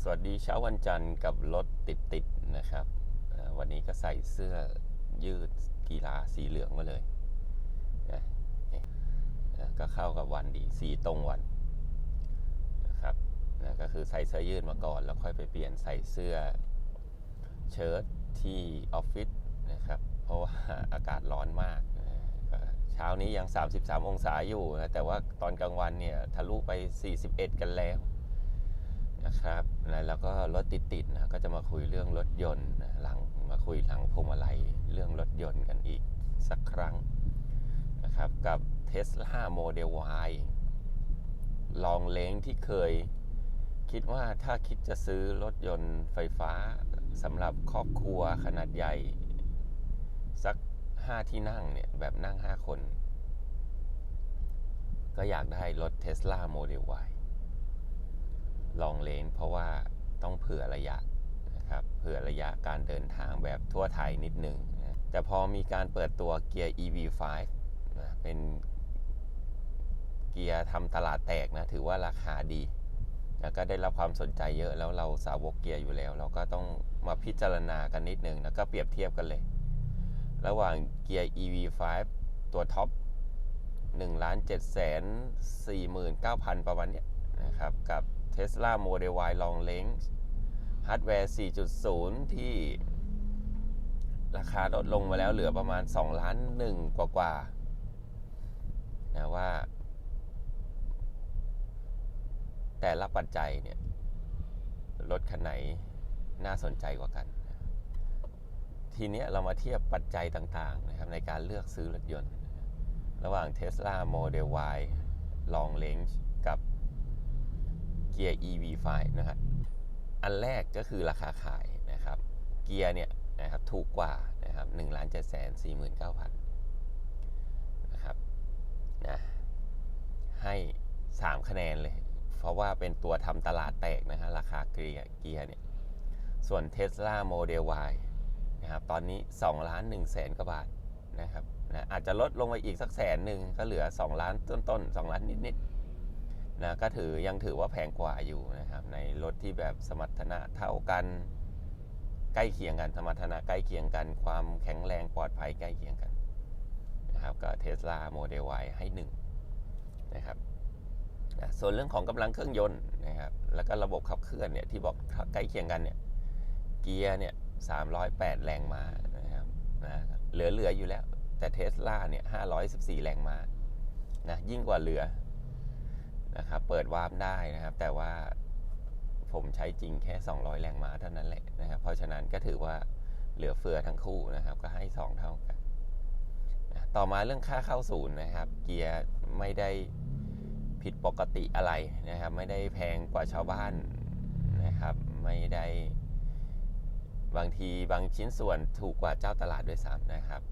สวัสดีเช้าวันจันทร์กับรถติดติดๆนะครับ วันนี้ก็ใส่เสื้อยืดกีฬาสีเหลืองมาเลยนะก็เข้ากับวันดีสีตรงวันนะครับนะก็คือใส่เสื้อยืดมาก่อน แล้วค่อยไปเปลี่ยนใส่เสื้อเชิ้ตที่ออฟฟิศนะครับ เพราะว่าอากาศร้อนมากเช้านี้ยัง 33 องศาอยู่นะแต่ว่าตอนกลางวันเนี่ยทะลุไป 41 กันแล้ว นะครับแล้วก็รถติดๆนะก็จะมาคุยเรื่องรถยนต์หลังมาคุยหลังพวงมาลัยเรื่องรถยนต์กันอีกสักครั้งนะครับกับ Tesla Model Y ลองเลงที่เคยคิดว่าถ้าคิดจะซื้อรถยนต์ไฟฟ้าสำหรับครอบครัวขนาดใหญ่ สัก 5 ที่นั่งเนี่ย แบบนั่ง 5 คน ก็อยากได้รถ Tesla Model Y ลองเลน เพราะว่าต้องเผื่อระยะนะครับเผื่อระยะการเดินทางแบบทั่วไทยนิดหนึ่งนะแต่พอมีการเปิดตัวเกียร์ EV5 นะเป็นเกียร์ทำตลาดแตกนะถือว่าราคาดีนะก็ได้รับความสนใจเยอะแล้วเราสาวกเกียร์อยู่แล้ว เราก็ต้องมาพิจารณากันนิดหนึ่งแล้วก็เปรียบเทียบกันเลย ระหว่างเกียร์ EV5 ตัวท็อป1ล้าน7แสน49,000 ประมาณเนี้ยนะครับกับ Tesla Model Y Long Range ฮาร์ดแวร์ 4.0 ที่ราคาลดลงมาแล้วเหลือประมาณ 2 ล้านหนึ่งกว่าๆนะว่า แต่ละปัจจัยเนี่ย รถคันไหนน่าสนใจกว่ากัน ทีเนี้ยเรามาเทียบปัจจัยต่างๆนะครับในการเลือกซื้อรถยนต์นะครับระหว่าง Tesla Model Y Long Range กับ เกียร์ EV5 นะครับ อันแรกก็คือราคาขายนะครับ เกียร์เนี่ยนะครับถูกกว่านะครับ1ล้าน7แสน49,000นนะครับนะให้3คะแนนเลย เพราะว่าเป็นตัวทำตลาดแตกนะฮะราคาเกียร์เกียร์เนี่ย ส่วน Tesla Model Y นะครับตอนนี้2ล้าน1แสนกว่าบาทนะครับนะอาจจะลดลงไปอีกสักแสนหนึ่งก็เหลือ 2 ล้านต้นๆ2ล้านนิดๆ นะก็ถือยังถือว่าแพงกว่าอยู่นะครับในรถที่แบบสมรรถนะเท่ากันใกล้เคียงกันสมรรถนะใกล้เคียงกัน ความแข็งแรงปลอดภัยใกล้เคียงกันนะครับก็เทสลาโมเดล Y ให้1นะครับนะส่วนเรื่องของกำลังเครื่องยนต์นะครับแล้วก็ระบบขับเคลื่อนเนี่ยที่บอกใกล้เคียงกันเนี่ยเกียร์เนี่ย308แปดแรงม้านะครับนะเหลือเหลืออยู่แล้ว แต่เทสลาเนี่ย514แรงม้านะยิ่งกว่าเหลือ นะครับ เปิดวาร์ปได้นะครับ แต่ว่าผมใช้จริงแค่ 200 แรงม้าเท่านั้นแหละนะครับ เพราะฉะนั้นก็ถือว่าเหลือเฟือทั้งคู่นะครับ ก็ให้ 2 เท่ากันนะต่อมาเรื่องค่าเข้าศูนย์นะครับ เกียร์ไม่ได้ผิดปกติอะไรนะครับ ไม่ได้แพงกว่าชาวบ้านนะครับ ไม่ได้บางทีบางชิ้นส่วนถูกกว่าเจ้าตลาดด้วยซ้ำนะครับ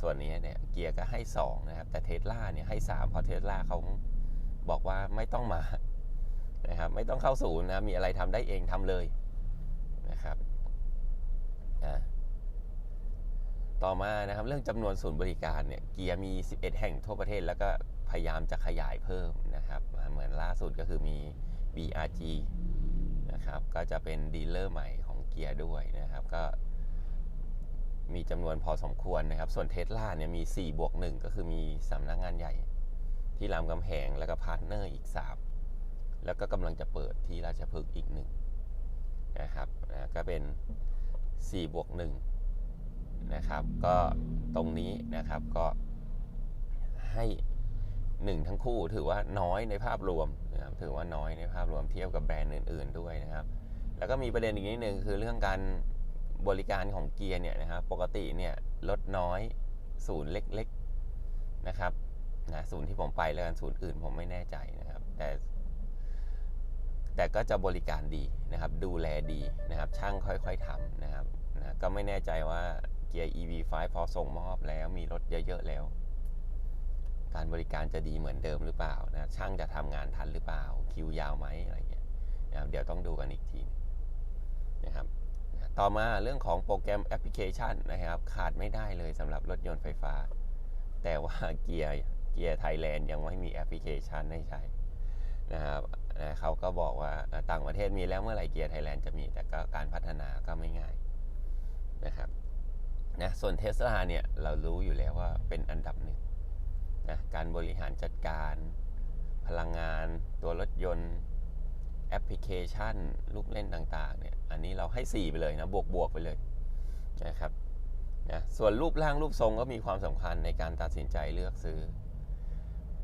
ส่วนนี้เนี่ยเกียร์ก็ให้ 2 นะครับ แต่เทสลาเนี่ยให้ 3 เพราะเทสลาเขา บอกว่าไม่ต้องมานะครับไม่ต้องเข้าศูนย์นะมีอะไรทำได้เองทำเลยนะครับต่อมานะครับเรื่องจำนวนศูนย์บริการเนี่ยเกียร์มี 11 แห่งทั่วประเทศ แล้วก็พยายามจะขยายเพิ่มนะครับเหมือนล่าสุดก็คือมี BRG นะครับก็จะเป็นดีลเลอร์ใหม่ของเกียร์ด้วยนะครับก็มีจำนวนพอสมควรนะครับ ส่วนเทสลาเนี่ยมี 4 บวก 1 ก็คือมีสำนักงานใหญ่ ที่รามคำแหงแล้วก็พาร์ทเนอร์อีก 3 แล้วก็กำลังจะเปิดที่ราชพฤกษ์อีกหนึ่งนะครับนะก็เป็น 4 บวก1นะครับก็ตรงนี้นะครับก็ให้ 1 ทั้งคู่ถือว่าน้อยในภาพรวมนะครับถือว่าน้อยในภาพรวมเทียบกับแบรนด์อื่น ๆ ด้วยนะครับ แล้วก็มีประเด็นอีกนิดนึงคือเรื่องการบริการของเกียร์เนี่ยนะครับปกติเนี่ยลดน้อยศูนย์เล็กๆนะครับ นะศูนย์ที่ผมไปแล้วกันศูนย์อื่นผมไม่แน่ใจนะครับ แต่ แต่ก็จะบริการดีนะครับ ดูแลดีนะครับ ช่างค่อยๆทำนะครับนะก็ไม่แน่ใจว่าเกียร์ EV5 พอส่งมอบแล้วมีรถเยอะๆแล้ว การบริการจะดีเหมือนเดิมหรือเปล่านะช่างจะทำงานทันหรือเปล่า คิวยาวไหมอะไรเงี้ยนะครับเดี๋ยวต้องดูกันอีกทีนะครับต่อมาเรื่องของโปรแกรมแอปพลิเคชันนะครับ ขาดไม่ได้เลยสำหรับรถยนต์ไฟฟ้า แต่ว่าเกียร์ เกียร์ไทยแลนด์ยังไม่มีแอปพลิเคชันให้ใช้นะครับนะเขาก็บอกว่าต่างประเทศมีแล้วเมื่อไหร่เกียร์ไทยแลนด์จะมี แต่ก็การพัฒนาก็ไม่ง่ายนะครับนะส่วนเทสลาเนี่ยเรารู้อยู่แล้วว่าเป็นอันดับหนึ่งนะการบริหารจัดการ พลังงาน ตัวรถยนต์แอปพลิเคชัน ลูกเล่นต่างๆเนี่ยอันนี้เราให้ 4 ไปเลยนะ บวกๆไปเลยนะครับนะส่วนรูปร่างรูปทรงก็มีความสำคัญในการตัดสินใจเลือกซื้อ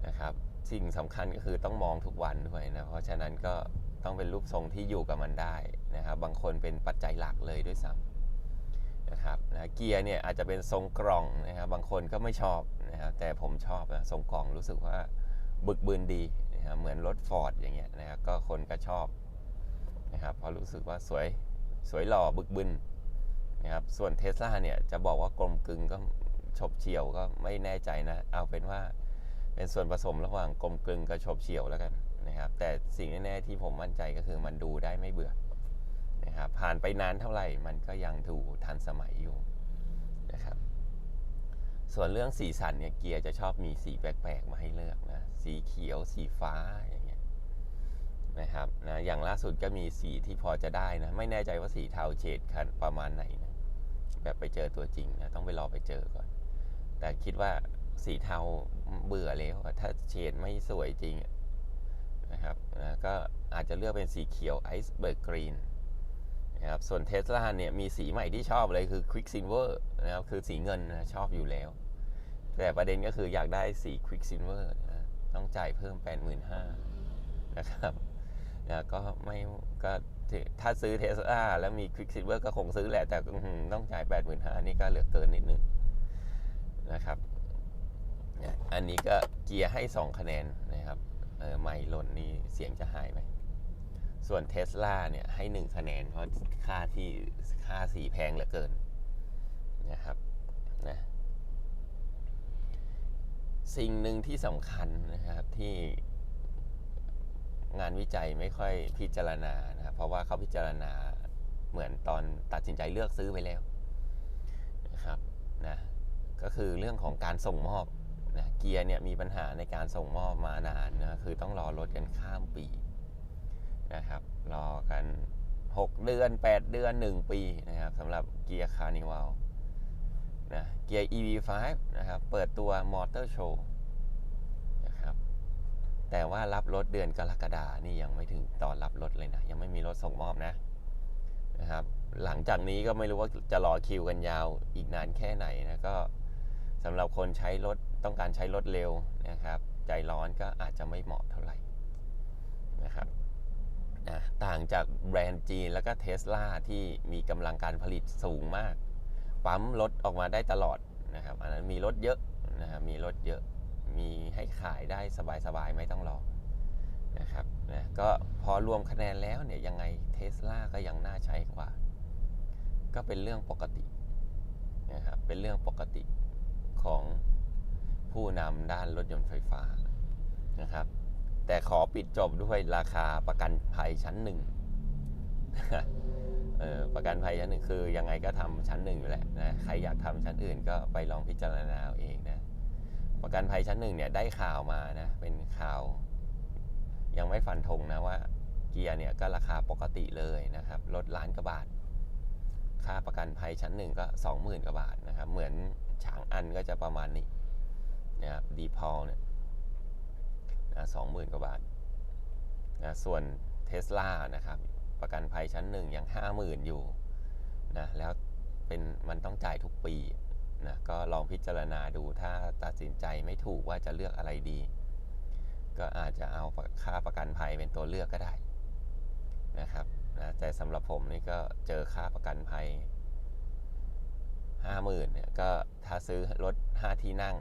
นะครับ สิ่งสำคัญก็คือต้องมองทุกวันด้วยนะ เพราะฉะนั้นก็ต้องเป็นรูปทรงที่อยู่กับมันได้นะครับ บางคนเป็นปัจจัยหลักเลยด้วยซ้ำนะครับนะเกียร์เนี่ยอาจจะเป็นทรงกล่องนะครับ บางคนก็ไม่ชอบนะครับ แต่ผมชอบนะทรงกล่องรู้สึกว่าบึกบืนดีนะครับเหมือนรถฟอร์ดอย่างเงี้ยนะครับ ก็คนก็ชอบนะครับ เพราะรู้สึกว่าสวยสวยหล่อบึกบึนนะครับ ส่วนเทสลาเนี่ยจะบอกว่ากลมกลึงก็ฉบเฉียวก็ไม่แน่ใจนะ เอาเป็นว่า เป็นส่วนผสมระหว่างกลมกลึงกับโฉบเฉี่ยวแล้วกันนะครับ แต่สิ่งแน่ๆที่ผมมั่นใจก็คือมันดูได้ไม่เบื่อนะครับผ่านไปนานเท่าไหร่มันก็ยังดูทันสมัยอยู่นะครับส่วนเรื่องสีสันเนี่ยเกียร์จะชอบมีสีแปลกๆมาให้เลือกนะสีเขียวสีฟ้าอย่างเงี้ยนะครับนะอย่างล่าสุดก็มีสีที่พอจะได้นะไม่แน่ใจว่าสีเทาเฉดคันประมาณไหนนะแบบไปเจอตัวจริงนะต้องไปรอไปเจอก่อน แต่คิดว่า สีเทาเบื่อแล้วถ้าเฉดไม่สวยจริงนะครับนะก็อาจจะเลือกเป็นสีเขียวไอซ์เบิร์กกรีนนะครับส่วนเทสลาเนี่ยมีสีใหม่ที่ชอบเลยคือ Quick Silver นะครับคือสีเงินนะชอบอยู่แล้ว แต่ประเด็นก็คืออยากได้สี Quick Silver นะต้องจ่ายเพิ่ม 85,000นะครับนะก็ไม่ก็ถ้าซื้อเทสลาแล้วมี Quick Silver ก็คงซื้อแหละ แต่ต้องจ่าย 85,000นี่ก็เหลือเกินนิดนึงนะครับ อันนี้ก็เกียร์ให้ 2 คะแนนนะครับเออไม่หล่นนี่เสียงจะหายไหมส่วนเทสลาเนี่ยให้ 1 คะแนน เพราะค่าที่ค่าสีแพงเหลือเกินนะครับนะสิ่งหนึ่งที่สำคัญนะครับที่งานวิจัยไม่ค่อยพิจารณานะครับเพราะว่าเขาพิจารณาเหมือนตอนตัดสินใจเลือกซื้อไปแล้วนะครับนะก็คือเรื่องของการส่งมอบ นะเกียร์เนี่ยมีปัญหาในการส่งมอบมานานนะคือต้องรอรถกันข้ามปีนะครับ รอกัน 6 เดือน 8 เดือน 1 ปีนะครับสำหรับเกียร์คาร์นิวัลนะเกียร์ EV5 นะครับ เปิดตัวมอเตอร์โชว์นะครับ แต่ว่ารับรถเดือนกรกฎานี่ยังไม่ถึงตอนรับรถเลยนะ ยังไม่มีรถส่งมอบนะนะครับ หลังจากนี้ก็ไม่รู้ว่าจะรอคิวกันยาวอีกนานแค่ไหนนะก็ สำหรับคนใช้รถต้องการใช้รถเร็วนะครับ ใจร้อนก็อาจจะไม่เหมาะเท่าไหร่นะครับนะต่างจากแบรนด์จีนแล้วก็เทสลาที่มีกำลังการผลิตสูงมาก ปั๊มรถออกมาได้ตลอดนะครับอันนั้นมีรถเยอะนะครับมีรถเยอะมีให้ขายได้สบายๆ ไม่ต้องรอนะครับนะก็พอรวมคะแนนแล้วเนี่ยยังไงเทสลาก็ยังน่าใช้กว่า ก็เป็นเรื่องปกตินะครับเป็นเรื่องปกติ ของผู้นำด้านรถยนต์ไฟฟ้านะครับ แต่ขอปิดจบด้วยราคาประกันภัยชั้นหนึ่งประกันภัยชั้นหนึ่งคือยังไงก็ทำชั้นหนึ่งอยู่แหละนะใครอยากทำชั้นอื่นก็ไปลองพิจารณาเอาเองนะประกันภัยชั้นหนึ่งเนี่ยได้ข่าวมานะเป็นข่าว ยังไม่ฟันธงนะว่าเกียร์เนี่ยก็ราคาปกติเลยนะครับลดล้านกว่าบาท ค่าประกันภัยชั้นหนึ่งก็สองหมื่นกว่าบาทนะครับเหมือน ฉางอันก็จะประมาณนี้นะครับดีพอลเนี่ยสองหมื่นกว่าบาทนะส่วนเทสลานะครับประกันภัยชั้นหนึ่งยังห้าหมื่นอยู่นะแล้วเป็นมันต้องจ่ายทุกปีนะก็ลองพิจารณาดูถ้าตัดสินใจไม่ถูกว่าจะเลือกอะไรดี ก็อาจจะเอาค่าประกันภัยเป็นตัวเลือกก็ได้นะครับนะแต่สำหรับผมนี่ก็เจอค่าประกันภัย ห้าหมื่นเนี่ยก็ถ้าซื้อรถห้าที่นั่ง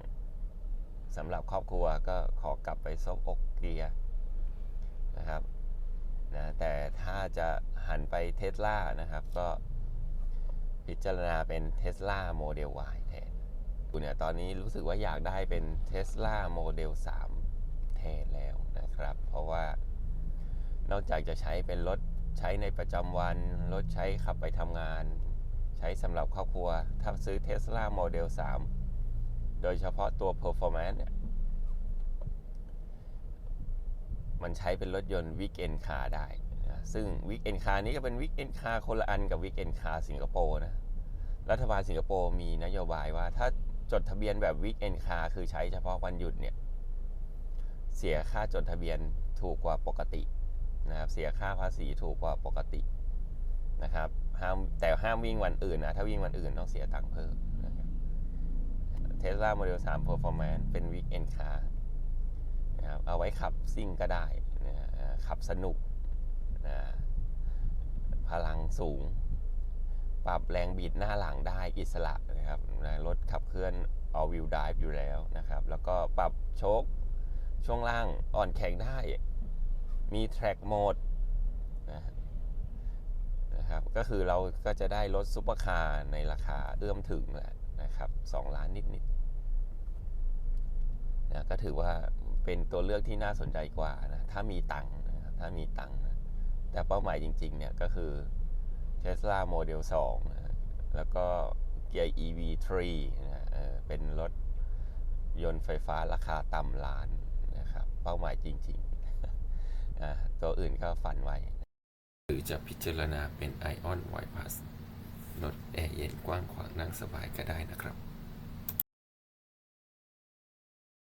สำหรับครอบครัวก็ขอกลับไปซบอกเกียร์นะครับนะแต่ถ้าจะหันไปเทสลานะครับ ก็พิจารณาเป็นเทสลาโมเดล Y แทนคุณเนี่ยตอนนี้รู้สึกว่าอยากได้เป็นเทสลาโมเดล 3 แทนแล้วนะครับ เพราะว่านอกจากจะใช้เป็นรถใช้ในประจำวัน รถใช้ขับไปทำงาน ช้สำหรับครอบครัว ถ้าซื้อเทสลาโมเดล3โดยเฉพาะตัว performance เนี่ย มันใช้เป็นรถยนต์วิกเอนคาได้นะซึ่งวิกเอนคานี้ก็เป็นวิกเอนคาคนละอันกับวิกเอนคาสิงคโปร์นะ รัฐบาลสิงคโปร์มีนโยบายว่าถ้าจดทะเบียนแบบวิกเอนคาคือใช้เฉพาะวันหยุดเนี่ย เสียค่าจดทะเบียนถูกกว่าปกตินะครับ เสียค่าภาษีถูกกว่าปกตินะครับ ห้ามแต่ห้ามวิ่งวันอื่นนะ ถ้าวิ่งวันอื่นต้องเสียตังค์เพิ่มนะครับเทสลาโมเดล3 Performance เป็นวิกเอนคานะครับเอาไว้ขับซิ่งก็ได้นะขับสนุกนะพลังสูง ปรับแรงบิดหน้าหลังได้อิสระนะครับนะรถขับเคลื่อน all wheel drive อยู่แล้วนะครับ แล้วก็ปรับโชคช่วงล่างอ่อนแข็งได้ มี track mode นะ นะครับ ก็คือเราก็จะได้รถซุปเปอร์คาร์ในราคาเอื้อมถึงแหละนะครับ2ล้านนิดๆนะก็ถือว่าเป็นตัวเลือกที่น่าสนใจกว่านะถ้ามีตังค์นะถ้ามีตังค์นะแต่เป้าหมายจริง ๆ เนี่ยก็คือ Tesla Model 2นะแล้วก็เกียร์ EV3 นะเเป็นรถยนต์ไฟฟ้าราคาต่ำล้านนะครับ เป้าหมายจริงๆอะตัวอื่นก็ฝันไว้ หรือจะพิจารณาเป็นไอออนไวพัสลดแอร์เย็นกว้างขวางนั่งสบายก็ได้นะครับ